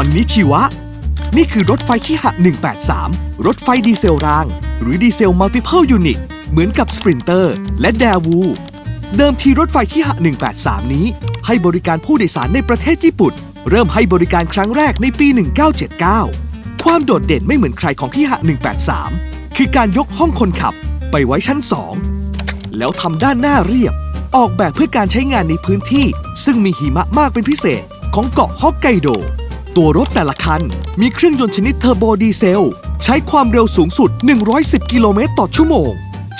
อนนิชิวะ นี่คือรถไฟขี้หะ 183 รถไฟดีเซลราง หรือดีเซลมัลติเพลยูนิตเหมือนกับสปรินเตอร์และแดวู เดิมทีรถไฟขี้หะ 183 นี้ ให้บริการผู้โดยสารในประเทศญี่ปุ่น เริ่มให้บริการครั้งแรกในปี 1979 ความโดดเด่นไม่เหมือนใครของขี้หะ 183 คือการยกห้องคนขับไปไว้ชั้น 2 แล้วทำด้านหน้าเรียบ ออกแบบเพื่อการใช้งานในพื้นที่ ซึ่งมีหิมะมากเป็นพิเศษของเกาะฮอกไกโด ตัวรถแต่ละคัน มีเครื่องยนต์ชนิดเทอร์โบดีเซล ใช้ความเร็วสูงสุด 110 กิโลเมตรต่อชั่วโมง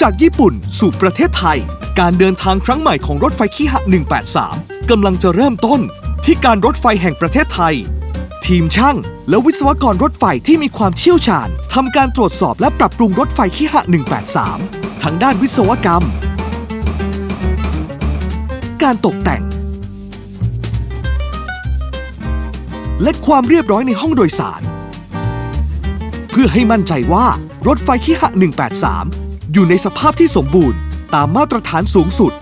จากญี่ปุ่นสู่ประเทศไทย การเดินทางครั้งใหม่ของรถไฟคีหะ 183 กำลังจะเริ่มต้น ที่การรถไฟแห่งประเทศไทย ทีมช่าง และวิศวกรรถไฟที่มีความเชี่ยวชาญทำการตรวจสอบและปรับปรุงรถไฟคีหะ 183 ทั้งด้านวิศวกรรม การตกแต่ง และความเรียบร้อยในห้องโดยสาร เพื่อให้มั่นใจว่ารถไฟคีหะ 183 อยู่ในสภาพที่สมบูรณ์ ตามมาตรฐานสูงสุด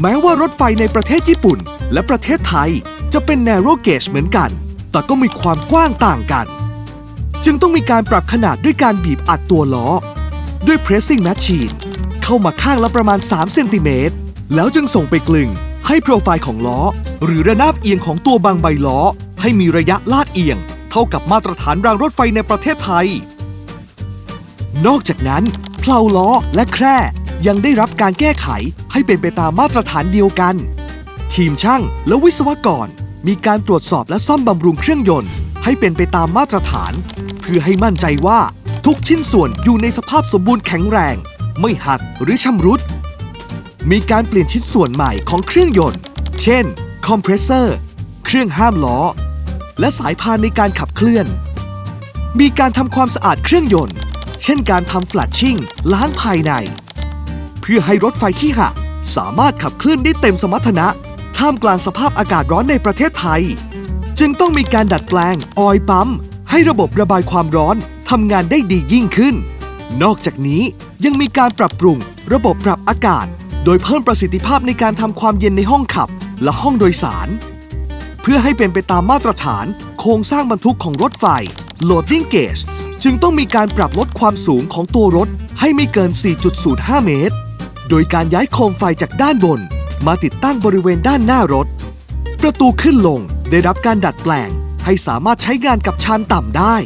แม้ว่ารถไฟในประเทศญี่ปุ่น และประเทศไทยจะเป็น narrow gauge เหมือนกัน แต่ก็มีความกว้างต่างกัน จึงต้องมีการปรับขนาดด้วยการบีบอัดตัวล้อ ด้วย pressing machine เข้ามาข้างละประมาณ 3 เซนติเมตร แล้วจึงส่งไปกลึง ให้โปรไฟล์ของล้อ หรือระนาบเอียงของตัวบางใบล้อ ให้มีระยะลาดเอียง เท่ากับมาตรฐานรางรถไฟในประเทศไทย นอกจากนั้นเพลาล้อและแคร่ยังได้รับการแก้ไขให้เป็นไปตามมาตรฐานเดียวกัน ทีมช่างและวิศวกร มีการตรวจสอบและซ่อมบำรุงเครื่องยนต์ ให้เป็นไปตามมาตรฐาน เพื่อให้มั่นใจว่าทุกชิ้นส่วนอยู่ในสภาพสมบูรณ์แข็งแรง ไม่หักหรือชำรุด มีการเปลี่ยนชิ้นส่วนใหม่ของเครื่องยนต์ เช่น คอมเพรสเซอร์ เครื่องห้ามล้อ และสายพานในการขับเคลื่อน มีการทำความสะอาดเครื่องยนต์ เช่นการทำ flatching ล้างภายใน เพื่อให้รถไฟขี้หะสามารถขับเคลื่อนได้เต็มสมรรถนะ ท่ามกลางสภาพอากาศร้อนในประเทศไทย จึงต้องมีการดัดแปลงออยปั๊ม ให้ระบบระบายความร้อนทำงานได้ดียิ่งขึ้น นอกจากนี้ยังมีการปรับปรุงระบบปรับอากาศ โดยเพิ่มประสิทธิภาพในการทำความเย็นในห้องขับและห้องโดยสาร เพื่อให้เป็นไปตามมาตรฐานโครงสร้างบรรทุกของรถไฟ loading gauge จึงต้องมีการปรับลดความสูงของตัวรถให้ไม่เกิน 4.05 เมตร โดยการย้ายโคมไฟจากด้านบน มาติดตั้งบริเวณด้านหน้ารถ ประตูขึ้นลงได้รับการดัดแปลง ให้สามารถใช้งานกับชานต่ำได้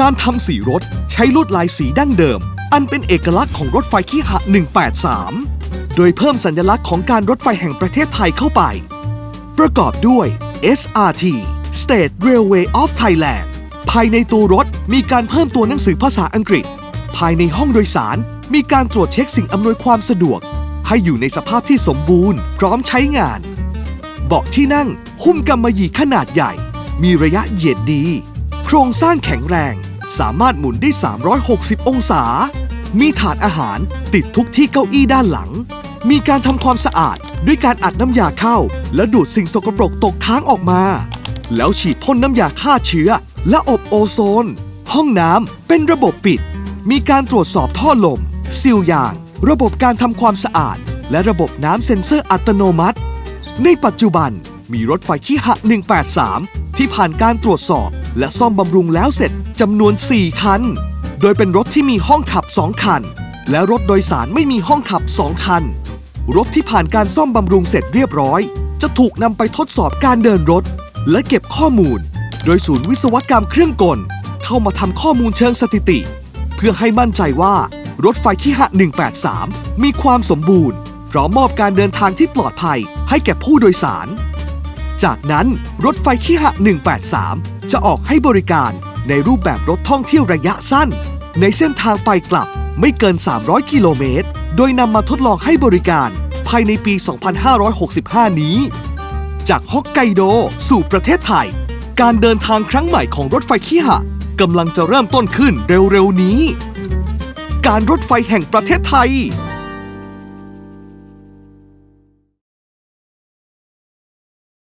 การทำสีรถใช้ลวดลายสีดั้งเดิม อันเป็นเอกลักษณ์ของรถไฟขี้หะ 183 โดยเพิ่มสัญลักษณ์ของการรถไฟแห่งประเทศไทยเข้าไป ประกอบด้วย SRT State Railway of Thailand ภายในตัวรถมีการเพิ่มตัวหนังสือภาษาอังกฤษ ภายในห้องโดยสารมีการตรวจเช็คสิ่งอำนวยความสะดวก ให้อยู่ในสภาพที่สมบูรณ์ พร้อมใช้งาน เบาะที่นั่ง หุ้มกำมะหยี่ขนาดใหญ่ มีระยะเหยียดดี โครงสร้างแข็งแรง สามารถหมุนได้ 360 องศา มีถาดอาหารติดทุกที่เก้าอี้ด้านหลัง มีการทำความสะอาดด้วยการอัดน้ำยาเข้า และดูดสิ่งสกปรกตกค้างออกมา แล้วฉีดพ่นน้ำยาฆ่าเชื้อ และอบโอโซน ห้องน้ำเป็นระบบปิด มีการตรวจสอบท่อลมซีลยาง ระบบการทำความสะอาด และระบบน้ำเซ็นเซอร์อัตโนมัติ ในปัจจุบันมีรถไฟขี้หะ 183 ที่ผ่านการตรวจสอบ และซ่อมบำรุงแล้วเสร็จจำนวน 4 คัน โดยเป็นรถที่มีห้องขับ 2 คัน และรถโดยสารไม่มีห้องขับ 2 คัน รถที่ผ่านการซ่อมบำรุงเสร็จเรียบร้อย จะถูกนำไปทดสอบการเดินรถ และเก็บข้อมูล โดยศูนย์วิศวกรรมเครื่องกล เข้ามาทำข้อมูลเชิงสถิติ เพื่อให้มั่นใจว่ารถไฟขี้หะ 183 มีความสมบูรณ์พร้อมมอบการเดินทางที่ปลอดภัยให้แก่ผู้โดยสาร จากนั้นรถไฟขี้หะ 183 จะออกให้บริการในรูปแบบรถท่องเที่ยวระยะสั้น ในเส้นทางไปกลับไม่เกิน 300 กิโลเมตร โดยนำมาทดลองให้บริการภายในปี 2565 นี้ จากฮอกไกโดสู่ประเทศไทย การเดินทางครั้งใหม่ของรถไฟขี้หะกำลังจะเริ่มต้นขึ้นเร็วๆนี้ การรถไฟแห่งประเทศไทย